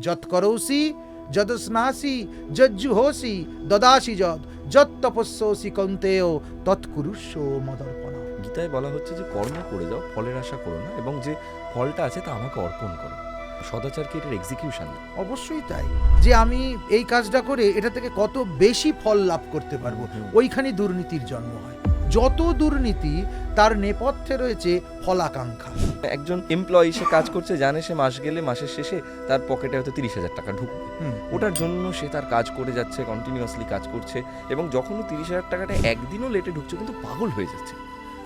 যৎ করৌসি যদ স্নাসি যজ্জুহোসি দদাসি যদ যত তপস্যসি কন্তেয় তৎকুরুষ্য মদর্পণা গীতায় বলা হচ্ছে যে কর্ম করে যাও ফলের আশা করো না এবং যে ফলটা আছে তা আমাকে অর্পণ করো। সদাচারকে এটার এক্সিকিউশন অবশ্যই তাই। যে আমি এই কাজটা করে এটা থেকে কত বেশি ফল লাভ করতে পারব ওইখানে দুর্নীতির জন্ম হয়। যত দুর্নীতি তার নেপথ্যে রয়েছে ফলাকাঙ্ক্ষা। একজন এমপ্লয়ি সে কাজ করছে জানে সে মাস গেলে মাসের শেষে তার পকেটে হয়তো তিরিশ হাজার টাকা ঢুকবে। ওটার জন্য সে তার কাজ করে যাচ্ছে কন্টিনিউয়াসলি কাজ করছে এবং যখনও তিরিশ হাজার টাকাটা একদিনও লেটে ঢুকছে কিন্তু পাগল হয়ে যাচ্ছে।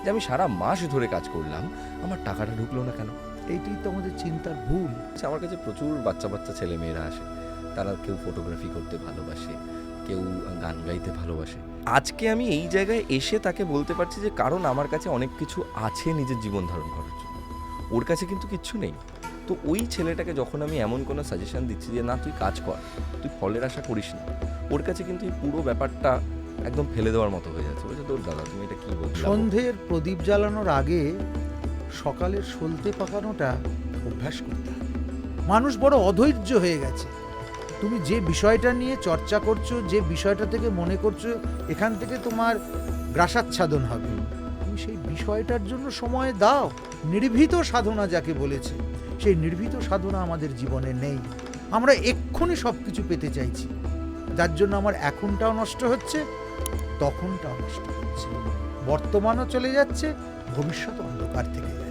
যে আমি সারা মাস ধরে কাজ করলাম আমার টাকাটা ঢুকলো না কেন? এইটাই তো আমাদের চিন্তার ভুল। আমার কাছে প্রচুর বাচ্চা বাচ্চা ছেলে মেয়েরা আসে তারা কেউ ফটোগ্রাফি করতে ভালোবাসে কেউ গান গাইতে ভালোবাসে। আজকে আমি এই জায়গায় এসে তাকে বলতে পারছি যে কারণ আমার কাছে অনেক কিছু আছে নিজের জীবন ধারণ করার জন্য। ওর কাছে কিন্তু কিচ্ছু নেই। তো ওই ছেলেটাকে যখন আমি এমন কোনো সাজেশন দিচ্ছি যে না তুই কাজ কর তুই ফলের আশা করিস না। ওর কাছে কিন্তু এই পুরো ব্যাপারটা একদম ফেলে দেওয়ার মতো হয়ে যাচ্ছে। বলছে তোর দাদা তুমি এটা কি বলছো সন্ধ্যের প্রদীপ জ্বালানোর আগে সকালের সলতে পাকানোটা অভ্যাস করতে মানুষ বড় অধৈর্য হয়ে গেছে। তুমি যে বিষয়টা নিয়ে চর্চা করছ, যে বিষয়টা থেকে মনে করছ, এখান থেকে তোমার গ্রাসাচ্ছাদন হবে। তুমি সেই বিষয়টার জন্য সময় দাও। নির্ভীত সাধনা যাকে বলেছে, সেই নির্ভীত সাধনা আমাদের জীবনে নেই। আমরা এক্ষুনি সব কিছু পেতে চাইছি। যার জন্য আমার এখনটাও নষ্ট হচ্ছে, তখনটাও নষ্ট হচ্ছে। বর্তমানও চলে যাচ্ছে ভবিষ্যৎ অন্ধকার থেকে